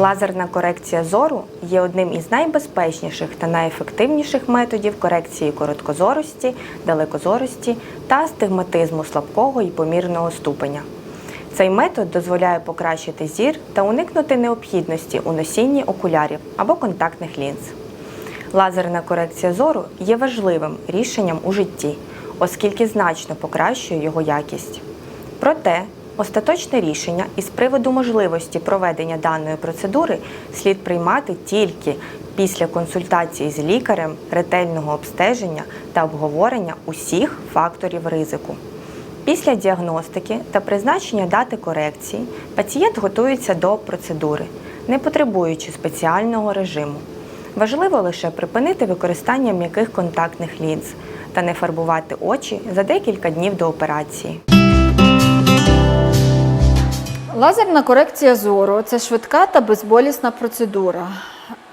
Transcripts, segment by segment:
Лазерна корекція зору є одним із найбезпечніших та найефективніших методів корекції короткозорості, далекозорості та астигматизму слабкого і помірного ступеня. Цей метод дозволяє покращити зір та уникнути необхідності у носінні окулярів або контактних лінз. Лазерна корекція зору є важливим рішенням у житті, оскільки значно покращує його якість. Проте остаточне рішення із приводу можливості проведення даної процедури слід приймати тільки після консультації з лікарем, ретельного обстеження та обговорення усіх факторів ризику. Після діагностики та призначення дати корекції пацієнт готується до процедури, не потребуючи спеціального режиму. Важливо лише припинити використання м'яких контактних лінз та не фарбувати очі за декілька днів до операції. Лазерна корекція зору це швидка та безболісна процедура.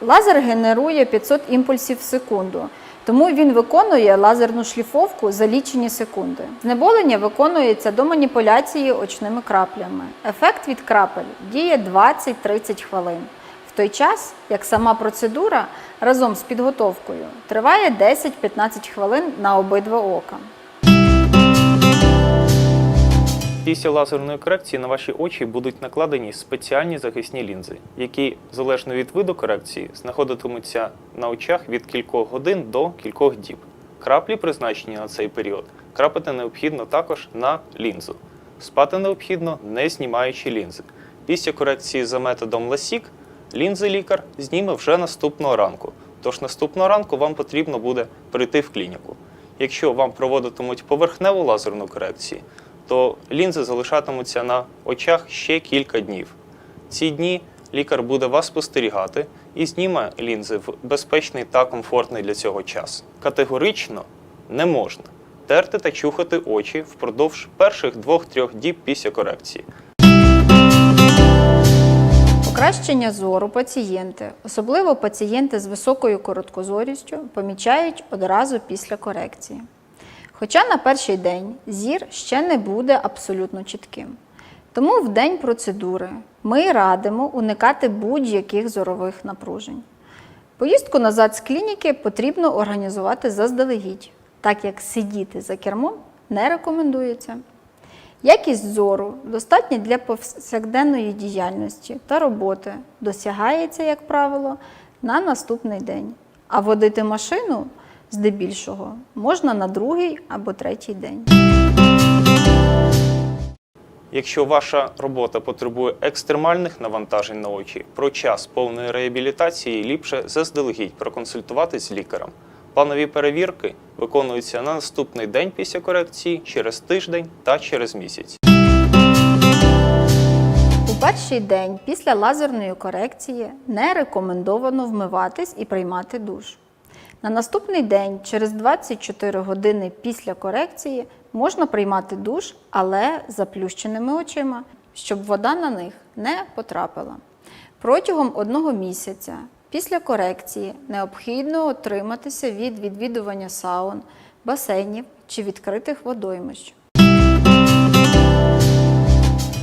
Лазер генерує 500 імпульсів в секунду, тому він виконує лазерну шліфовку за лічені секунди. Знеболення виконується до маніпуляції очними краплями. Ефект від крапель діє 20-30 хвилин. В той час, як сама процедура разом з підготовкою триває 10-15 хвилин на обидва ока. Після лазерної корекції на ваші очі будуть накладені спеціальні захисні лінзи, які залежно від виду корекції знаходитимуться на очах від кількох годин до кількох діб. Краплі, призначені на цей період, крапати необхідно також на лінзу. Спати необхідно, не знімаючи лінзи. Після корекції за методом LASIK лінзи лікар зніме вже наступного ранку. Тож наступного ранку вам потрібно буде прийти в клініку. Якщо вам проводитимуть поверхневу лазерну корекцію, то лінзи залишатимуться на очах ще кілька днів. Ці дні лікар буде вас спостерігати і зніме лінзи в безпечний та комфортний для цього час. Категорично не можна терти та чухати очі впродовж перших 2-3 діб після корекції. Покращення зору пацієнти, особливо пацієнти з високою короткозорістю, помічають одразу після корекції. Хоча на перший день зір ще не буде абсолютно чітким. Тому в день процедури ми радимо уникати будь-яких зорових напружень. Поїздку назад з клініки потрібно організувати заздалегідь, так як сидіти за кермом не рекомендується. Якість зору, достатня для повсякденної діяльності та роботи, досягається, як правило, на наступний день. А водити машину здебільшого можна на другий або третій день. Якщо ваша робота потребує екстремальних навантажень на очі, про час повної реабілітації ліпше заздалегідь проконсультуватись з лікарем. Планові перевірки виконуються на наступний день після корекції, через тиждень та через місяць. У перший день після лазерної корекції не рекомендовано вмиватись і приймати душ. На наступний день, через 24 години після корекції, можна приймати душ, але заплющеними очима, щоб вода на них не потрапила. Протягом одного місяця після корекції необхідно отриматися від відвідування саун, басейнів чи відкритих водоймищ.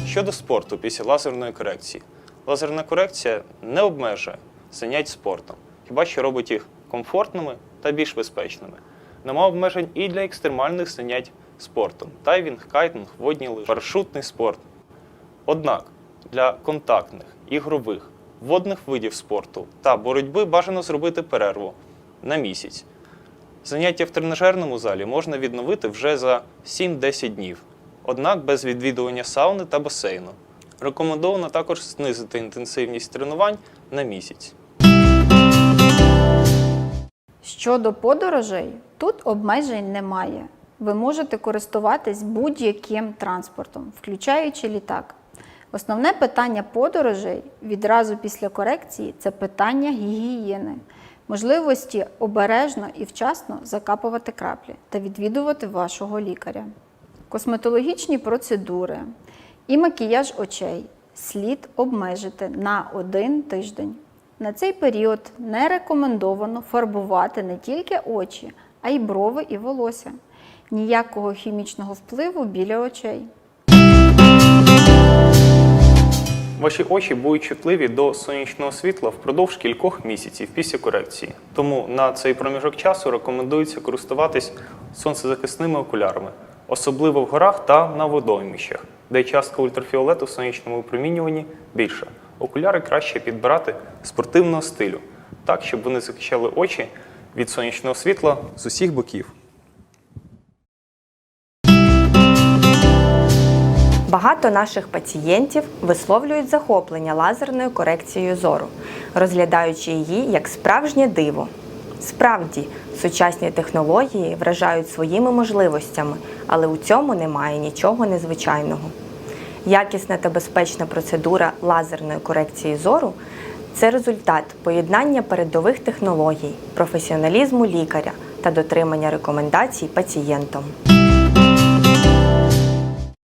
Щодо спорту після лазерної корекції. Лазерна корекція не обмежує занять спортом, хіба що робить їх комфортними та більш безпечними. Нема обмежень і для екстремальних занять спортом: тайвінг, кайтинг, водні лижі, парашутний спорт. Однак для контактних, ігрових, водних видів спорту та боротьби бажано зробити перерву на місяць. Заняття в тренажерному залі можна відновити вже за 7-10 днів, однак без відвідування сауни та басейну. Рекомендовано також знизити інтенсивність тренувань на місяць. Щодо подорожей, тут обмежень немає. Ви можете користуватись будь-яким транспортом, включаючи літак. Основне питання подорожей відразу після корекції це питання гігієни, можливості обережно і вчасно закапувати краплі та відвідувати вашого лікаря. Косметологічні процедури і макіяж очей слід обмежити на один тиждень. На цей період не рекомендовано фарбувати не тільки очі, а й брови і волосся. Ніякого хімічного впливу біля очей. Ваші очі будуть чутливі до сонячного світла впродовж кількох місяців після корекції. Тому на цей проміжок часу рекомендується користуватись сонцезахисними окулярами, особливо в горах та на водоймищах, де частка ультрафіолету в сонячному випромінюванні більша. Окуляри краще підбирати спортивного стилю, так, щоб вони захищали очі від сонячного світла з усіх боків. Багато наших пацієнтів висловлюють захоплення лазерною корекцією зору, розглядаючи її як справжнє диво. Справді, сучасні технології вражають своїми можливостями, але у цьому немає нічого незвичайного. Якісна та безпечна процедура лазерної корекції зору це результат поєднання передових технологій, професіоналізму лікаря та дотримання рекомендацій пацієнтом.